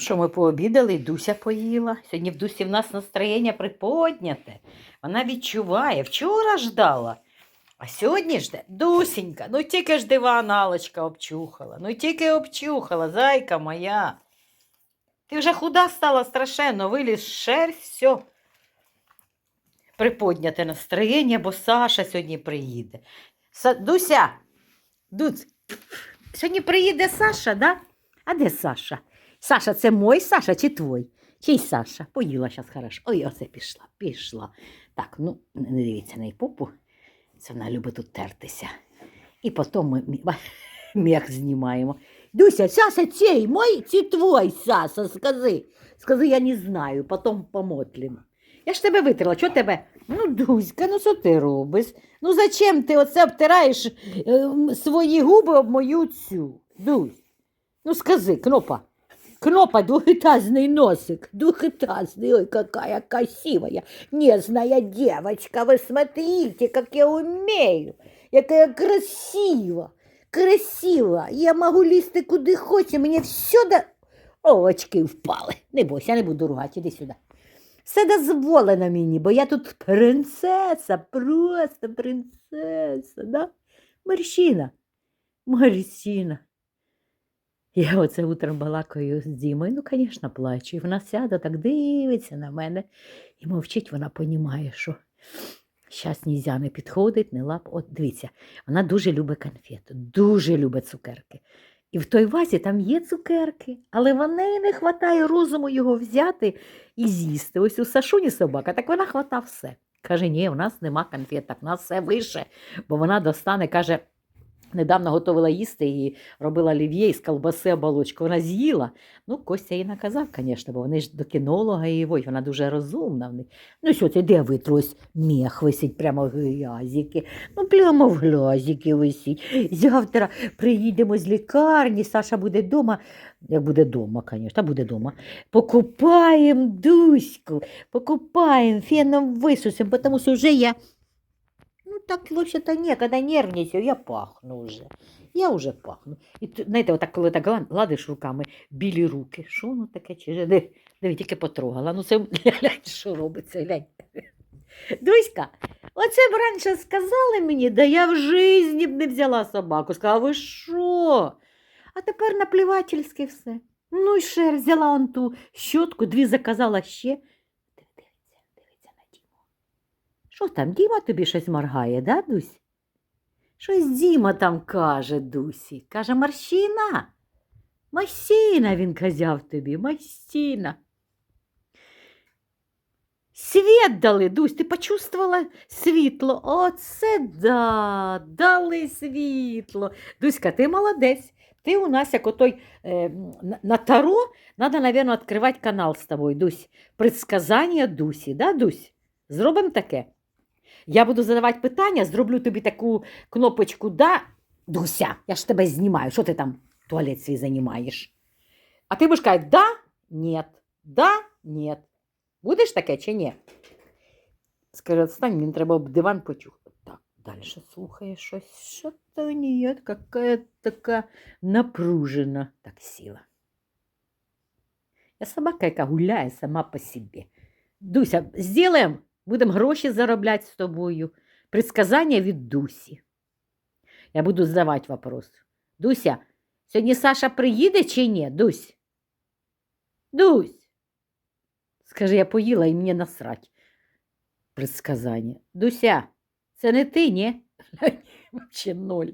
що, ми пообідали, і Дуся поїла. Сьогодні в Дусі в нас настроєння приподняте. Вона відчуває, вчора ждала. А сьогодні жде Дусінька, ну тільки ж диван Алочка обчухала, ну тільки обчухала, зайка моя. Ти вже худа стала страшенно, виліз шерсть, все. Приподняте настроєння, бо Саша сьогодні приїде. Са... Дуся, Дуць, сьогодні приїде Саша, да? А де Саша? Саша, це мой Саша чи твой? Чий Саша? Поїла зараз хорошо. Ой, оце пішла, пішла. Так, ну, не дивіться на її попу. Це вона любить тут тертися. І потім ми мех знімаємо. Дуся, Саша цей мой чи твой Саша? Скажи. Скажи, я не знаю, потім помотлім. Я ж тебе витерла, що тебе? Ну, Дуська, ну що ти робиш? Ну зачем ти оце обтираєш е, свої губи об мою цю? Дусь. Ну скажи, Кнопа. Кнопа, двухэтажный носик, двухэтажный, ой, какая красивая, нежная девочка, вы смотрите, как я умею, якая красива, красива, я могу лізти куди хочу, мені все до... О, очки впали, не бойся, я не буду ругати, іди сюди. Все дозволено мені, бо я тут принцеса, просто принцеса, да? Марщина, Марщина. Я оце утром балакаю з Дімою, ну, звісно, плачу. І вона сяде, так дивиться на мене і мовчить, вона понімає, що зараз нельзя не підходить, не лап. От дивіться, вона дуже любить конфету, дуже любить цукерки. І в той вазі там є цукерки, але вони не вистачає розуму його взяти і з'їсти. Ось у Сашуні собака, так вона хвата все. Каже, ні, у нас нема конфеток, у нас все вище, бо вона достане, каже, недавно готувала їсти і робила олів'є із колбаси оболочку. Вона з'їла. Ну, Костя їй наказав, звісно, бо вони ж до кінолога і ой, вона дуже розумна в них. Ну що це, де витрось? Міх висить прямо в глязіки. Ну, прямо в глязіки висить. Завтра приїдемо з лікарні, Саша буде вдома. Як буде вдома, звісно, буде вдома. Покупаємо Дуську, покупаємо, феном висусимо, тому що вже я так, вообще-то некогда нервничаю, я пахну уже. Я уже пахну. І знаєте, отак, коли так гла- гладиш руками білі руки. Що воно таке? Чи диви, тільки потрогала. Ну, це глянь, що робиться, глянь. Дуська, оце б раніше сказали мені, да я в житті б не взяла собаку. Сказала, ви що? А тепер наплівательське все. Ну і ще взяла он ту щотку, дві заказала ще. Диви, Дивиться, дивиться на Діму. Що там, Діма тобі щось моргає, да, Дусь? Щось Діма там каже, Дусі. Каже, Марщина. Масіна, він казав тобі, Масіна. Світ дали, Дусь, ти почувствувала світло. Оце да, дали світло. Дуська, ти молодець. Ти у нас, як отой е, на таро, треба, мабуть, відкривати канал з тобою, Дусь. Предсказання Дусі, да, Дусь? Зробимо таке. Я буду задавати питання, зроблю тобі таку кнопочку да, Дуся, я ж тебе знімаю. Що ти там туалет свій займаєш? А ти будеш казати, да, ні, да, ні. Будеш таке чи ні? Скажи, отстань, мені треба об диван почухати. Так, далі слухає щось. Що то ні, яка така напружена. Так сіла. Я собака, яка гуляє сама по собі. Дуся, зробимо, будемо гроші заробляти з тобою. Предсказання від Дусі. Я буду задавати вопрос. Дуся, сьогодні Саша приїде чи ні? Дусь? Дусь. Скажи, я поїла і мені насрать. Предсказання. Дуся, це не ти, ні? Вообще ноль.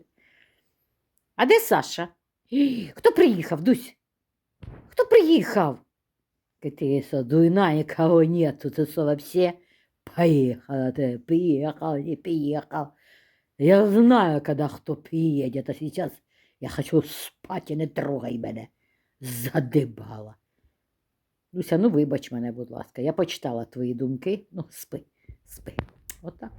А де Саша? Хто приїхав, Дусь? Хто приїхав? Что, дуйна, никого нету, что, вообще поехала ты, приехал, не приехал. Я знаю, когда кто приедет, а сейчас я хочу спать і не трогай мене. Задибала. Люся, ну вибач мене, будь ласка, я почитала твої думки. Ну, спи, спи. Отак.